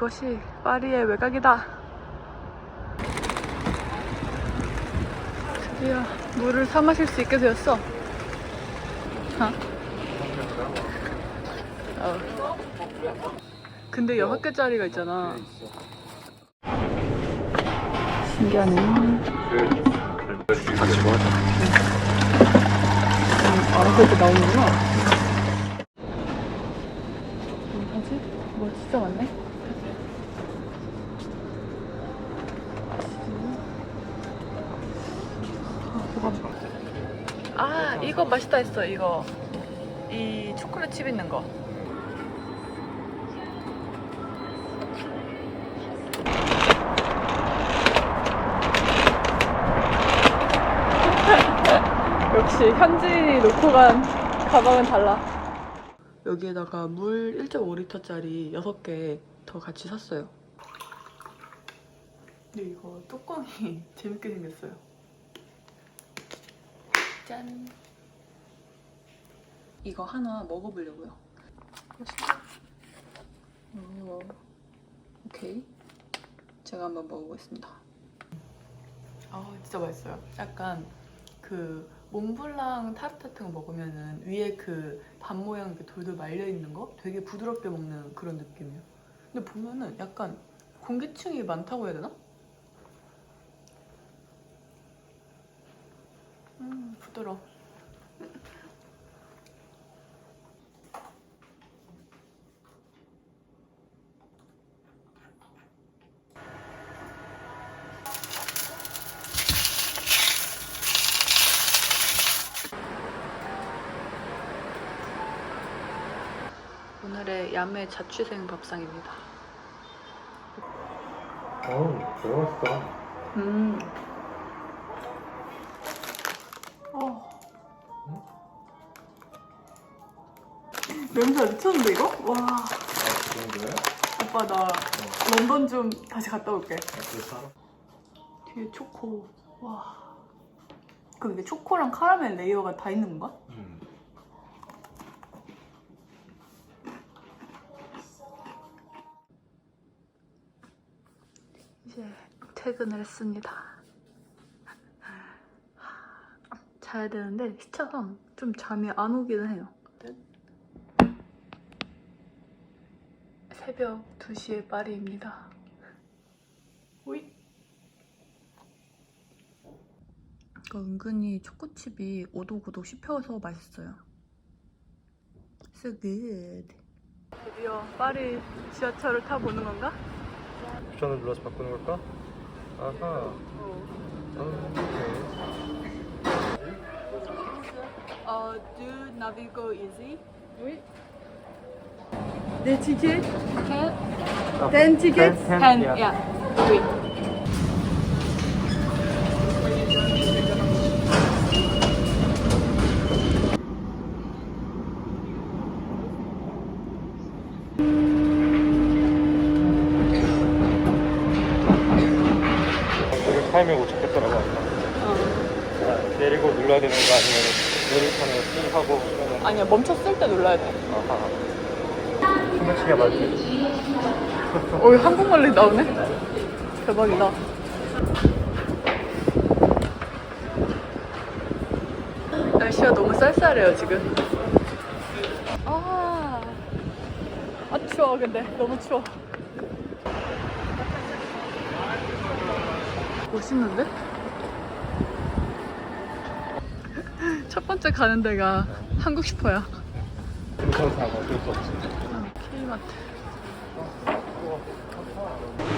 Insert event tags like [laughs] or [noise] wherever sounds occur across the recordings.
이것이 파리의 외곽이다. 드디어 물을 사 마실 수 있게 되었어. 어? 어. 근데 여섯 개짜리가 있잖아. 신기하네. 같이 먹자. 알아서 이렇게 나오는구나. 뭐지? 뭐 진짜 많네? 맛있다 했어, 이거. 이 초콜릿 칩 있는 거. [laughs] 역시 현지인이 놓고 간 가방은 달라. 여기에다가 물 1.5리터짜리 6개 더 같이 샀어요. 근데 이거 뚜껑이 [laughs] 재밌게 생겼어요. 짠. 이거 하나 먹어보려고요. 어, 오케이. 제가 한번 먹어보겠습니다. 아, 진짜 맛있어요. 약간 그 몽블랑 타르트 같은 거 먹으면은 위에 그 밥 모양 그 돌돌 말려 있는 거 되게 부드럽게 먹는 그런 느낌이에요. 근데 보면은 약간 공기층이 많다고 해야 되나? 음 부드러. 워 야매 자취생 밥상입니다. 어우, 맛있다. 음. 어. 냄새 미쳤는데 이거? 와. 아, 그 정도야? 오빠 나 런던 좀 다시 갔다 올게. 아? 뒤에 초코. 와. 그럼 이게 초코랑 카라멜 레이어가 다 있는 건가? 음. 이제 퇴근을 했습니다. 자야 되는데 시차상 좀 잠이 안 오기는 해요. 새벽 2시에 파리입니다. 오이. 그 은근히 초코칩이 오독오독 씹혀서 맛있어요. So good. 드디어 파리 지하철을 타보는 건가? 옵션을 눌러서 바꾸는 걸까? Uh-huh. Oh. Aha. Uh, do Navigo easy? Oui. Des tickets? Ten. Ten tickets? Ten, ten, ten yeah. yeah. Oui. 내리고 눌러야 되는 거 아니면 내릴 타는 거 하고 그러면 아니야, 멈췄을 때 눌러야 돼. 아하. 스매치가 맞지? 오, 한국말로 나오네? 대박이다. 날씨가 너무 쌀쌀해요, 지금. 아, 아 추워, 근데. 너무 추워. 멋있는데? 첫 번째 가는 데가 한국 슈퍼야. 괜찮다고 어쩔 수 없지. K마트.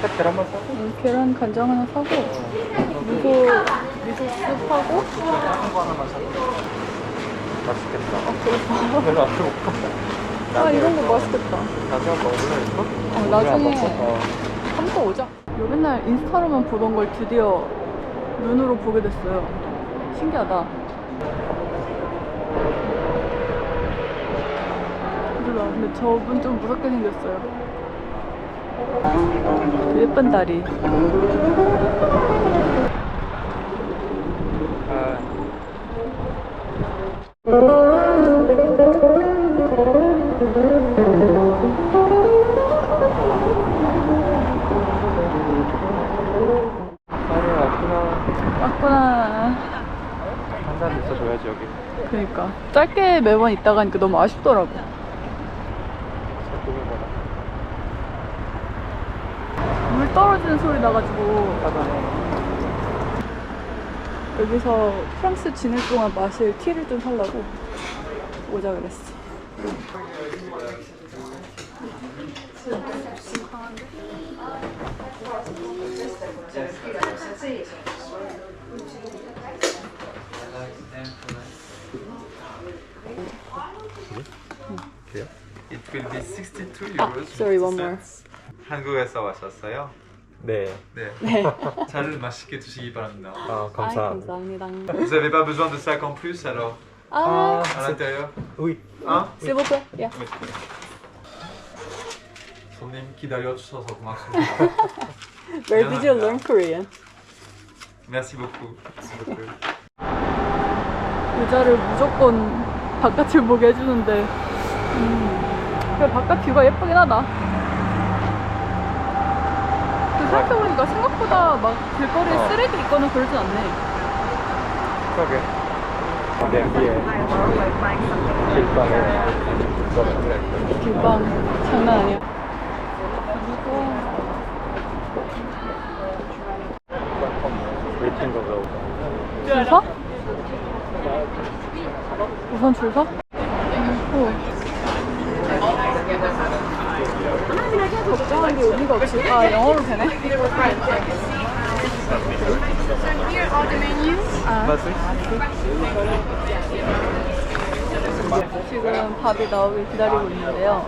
딱 계란만 사고. 음, 계란 간장 하나 사고 미소 미소 스프하고 한거 하나만 사고. 맛있겠다. 별로 안 먹고. 아 이런 거 맛있겠다. 나중에 먹을래 이거? 어, 나중에 한번 오자. 요 맨날 인스타로만 보던 걸 드디어 눈으로 보게 됐어요. 신기하다. 몰라. 근데 저분 좀 무섭게 생겼어요. 예쁜 다리. 왔구나. 맞구나. 한잔 있어줘야지 여기. 그러니까 짧게 매번 있다 가니까 너무 아쉽더라고. 새콤이 거다. 물 떨어지는 소리 나가지고. 여기서 프랑스 지낼 동안 마실 티를 좀 살라고 오자 그랬어. It will be 62 아, euros. sorry, one more. 한국에서 왔었어요. 네. 네. 네. 차를 맛있게 드시기 바랍니다. 아 아이, 감사합니다. 감사합니다. Vous avez pas besoin de sac en plus alors 아, à l'intérieur 우이. Hein s'il vous plaît. 야. Oui. 손님 기다려 주셔서 고맙습니다. Where did you learn Korean? Merci beaucoup. 의자를 무조건 바깥을 보게 해주는데 음, 그래 바깥 뷰가 예쁘긴 하다. 그 생각해보니까 생각보다 막 길거리에 어. 쓰레기 있거나 그러진 않네. 그러게. 내 위에 길방에 이거를 길방 장난 아니야. 웨이팅 거가 줄 서? 우선 줄 서? 걱정한 게 의미가 없이 아 영어로 되네? 아, 지금 밥이 나오길 기다리고 있는데요.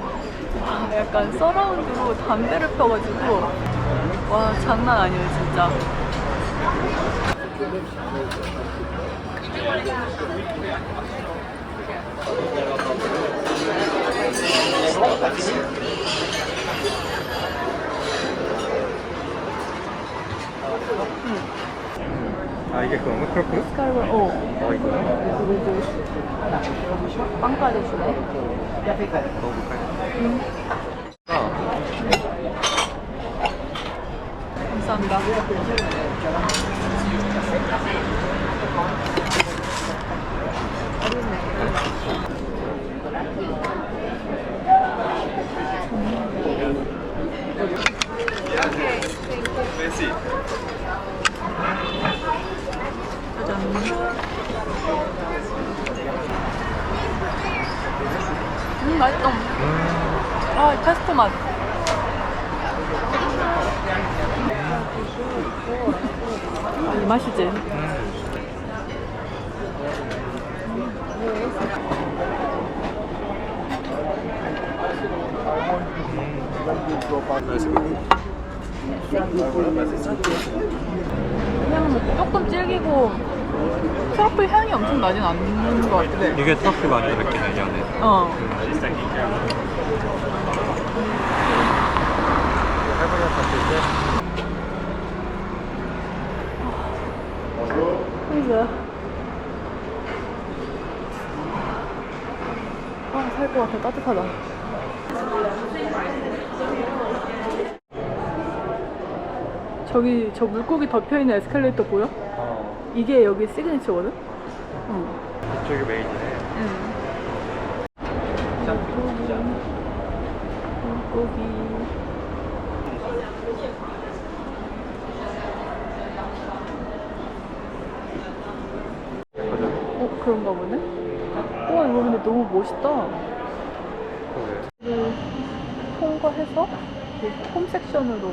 와, 약간 서라운드로 담배를 펴가지고 와 장난 아니에요 진짜. 이게 그런가? 그렇구나? 스카이볼 어어 이거야? 빵까지 주네. 먹어볼까요? 아 감사합니다. Merci. 음 맛있다. 아 페스토 맛. 아, 이 맛이지. 그냥 조금 질기고 트러플 향이 엄청 나진 않는 것 같아. 이게 터키 많이 들었긴 해, 이 안에. 어. 그래서 아, 살 것 같아. 따뜻하다. 저기 저 물고기 덮여 있는 에스컬레이터 보여? 어, 이게 여기 시그니처거든? 응. 이쪽이 메인이네. 응. 물고기. 가자. 어, 그런가 보네? 우와, 이거 근데 너무 멋있다. 통과해서 여기 홈 섹션으로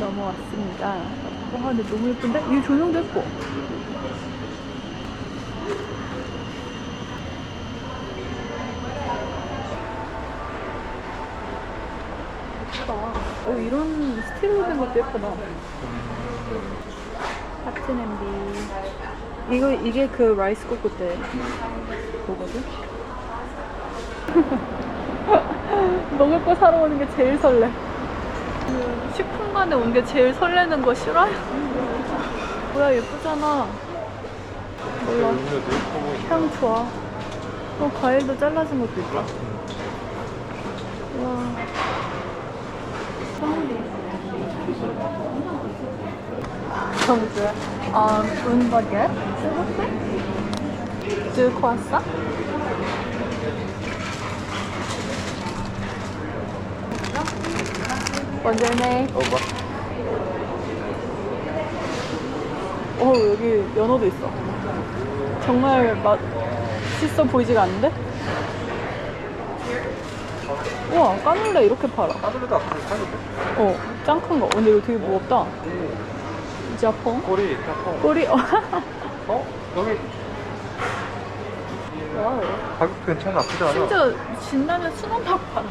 넘어왔습니다. 와, 근데 너무 예쁜데? 이 조명도 예뻐. 예쁘다. 어, 이런 스틸로 된 것도 예쁘다. 하트 냄비. 이거, 이게 그 라이스 쿠크 때 그거거든? 먹을 거 사러 오는 게 제일 설레. 그 식품관에 온 게 제일 설레는 거 싫어요? 뭐야 예쁘잖아. 몰라. 향 좋아. 어 과일도 잘라진 것도 있다. 와. Comme euh, une baguette, s'il vous plaît. 원전에 어, 막어 여기 연어도 있어. 정말 맛있어 보이지가 않는데? 우와 까눌레 이렇게 팔아. 하늘에도 앞에 사는데? 어, 짱 큰 거. 근데 이거 되게 무겁다. 자펑? 꼬리, 짬뽕. 꼬리, 어. 어? 여기. 가격 괜찮아, 나쁘지 않아. 심지어 진라면 순원밥 팔아.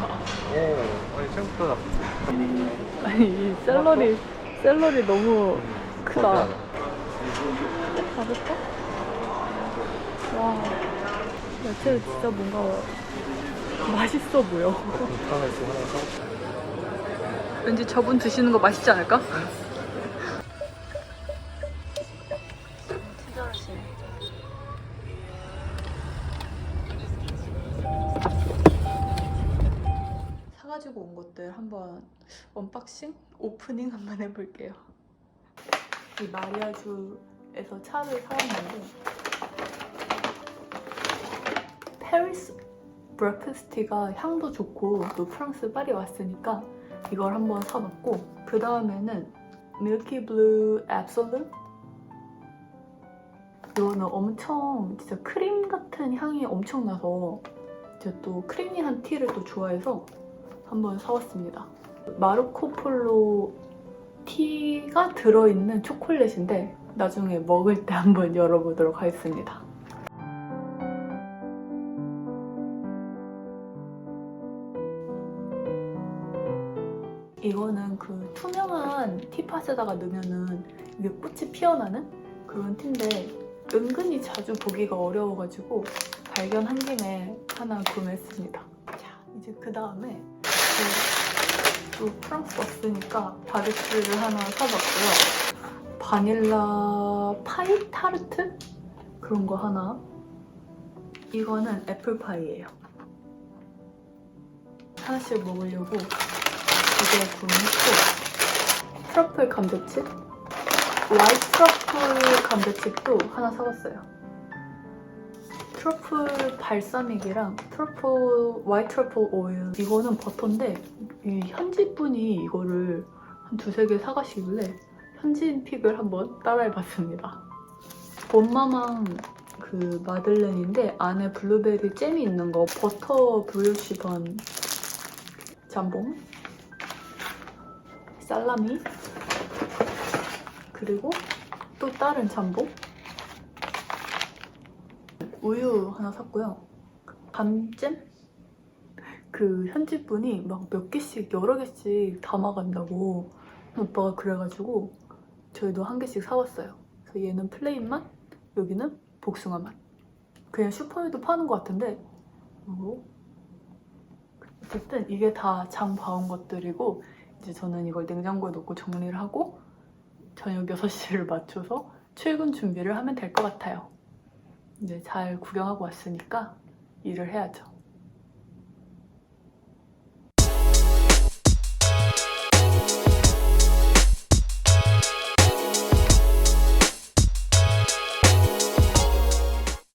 오, 아니 생각보다 나쁘지 아니, 이 샐러리, 샐러리 너무 크다. 않아. 가볍다? 와. 야채 진짜 뭔가 맛있어 보여. 하나 왠지 저분 드시는 거 맛있지 않을까? 온 것들 한번 언박싱? 오프닝 한번 해볼게요. 이 마리아주에서 차를 사왔는데 페리스 브레크스티가 향도 좋고 또 프랑스 파리 왔으니까 이걸 한번 사봤고 그 다음에는 밀키 블루 앱솔루 이거는 엄청 진짜 크림 같은 향이 엄청 나서 제가 또 크리미한 티를 또 좋아해서 한번 사왔습니다. 마르코폴로 티가 들어있는 초콜릿인데 나중에 먹을 때 한번 [laughs] 열어보도록 하겠습니다. 이거는 그 투명한 티팟에다가 넣으면은 이게 꽃이 피어나는 그런 티인데 은근히 자주 보기가 어려워가지고 발견한 김에 하나 구매했습니다. 자, 이제 그 다음에 또 프랑스 왔으니까 바게트를 하나 사봤고요. 바닐라 파이 타르트? 그런 거 하나. 이거는 애플파이예요. 하나씩 먹으려고 이거 구매했고 트러플 감자칩 와이트 트러플 감자칩도 하나 사봤어요 트러플 발사믹이랑 트러플 와이트 트러플 오일 이거는 버터인데 이 현지 분이 이거를 한 두세 개 사가시길래 현지인 픽을 한번 따라해봤습니다. 본마망 그 마들렌인데 안에 블루베리 잼이 있는 거 버터 브ioche 번 잠봉 살라미 그리고 또 다른 잠봉 우유 하나 샀고요. 밤잼 그 현지 분이 막 몇 개씩 여러 개씩 담아간다고 오빠가 그래가지고 저희도 한 개씩 사왔어요. 그래서 얘는 플레인 맛 여기는 복숭아 맛. 그냥 슈퍼에도 파는 것 같은데. 그리고 어쨌든 이게 다 장 봐온 것들이고 이제 저는 이걸 냉장고에 넣고 정리를 하고 저녁 6시를 맞춰서 출근 준비를 하면 될 것 같아요. 이제 잘 구경하고 왔으니까 일을 해야죠.